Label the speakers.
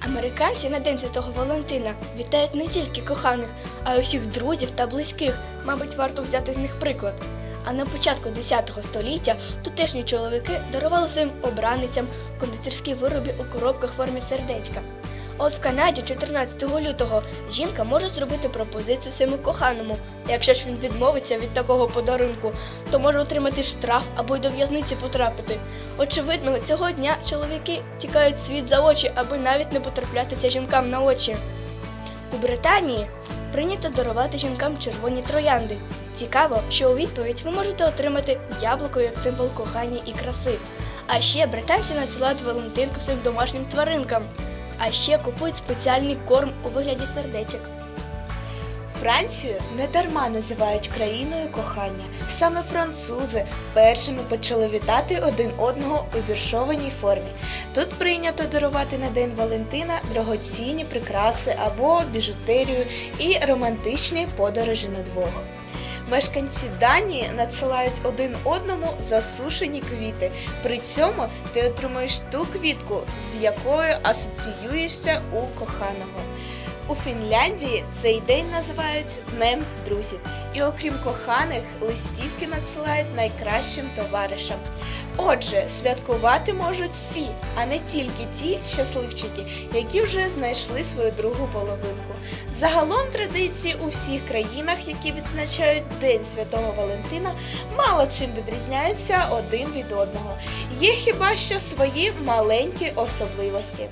Speaker 1: Американці на День Святого Валентина вітають не тільки коханих, а й усіх друзів та близьких. Мабуть, варто взяти з них приклад. А на початку 10 століття тутешні чоловіки дарували своїм обраницям кондитерські вироби у коробках в формі сердечка. От в Канаді 14 лютого жінка може зробити пропозицію своєму коханому. Якщо ж він відмовиться від такого подарунку, то може отримати штраф або й до в'язниці потрапити. Очевидно, цього дня чоловіки тікають світ за очі, аби навіть не потраплятися жінкам на очі. У Британії прийнято дарувати жінкам червоні троянди. Цікаво, що у відповідь ви можете отримати яблуко як символ кохання і краси. А ще британці надсилають Валентинку своїм домашнім тваринкам. А ще купують спеціальний корм у вигляді сердечок.
Speaker 2: Францію не дарма називають країною кохання. Саме французи першими почали вітати один одного у віршованій формі. Тут прийнято дарувати на День Валентина дорогоцінні прикраси або біжутерію і романтичні подорожі на двох. Мешканці Данії надсилають один одному засушені квіти. При цьому ти отримуєш ту квітку, з якою асоціюєшся у коханого. У Фінляндії цей день називають Днем друзів. І окрім коханих, листівки надсилають найкращим товаришам. Отже, святкувати можуть всі, а не тільки ті щасливчики, які вже знайшли свою другу половинку. Загалом традиції у всіх країнах, які відзначають День Святого Валентина, мало чим відрізняються один від одного. Є хіба що свої маленькі особливості.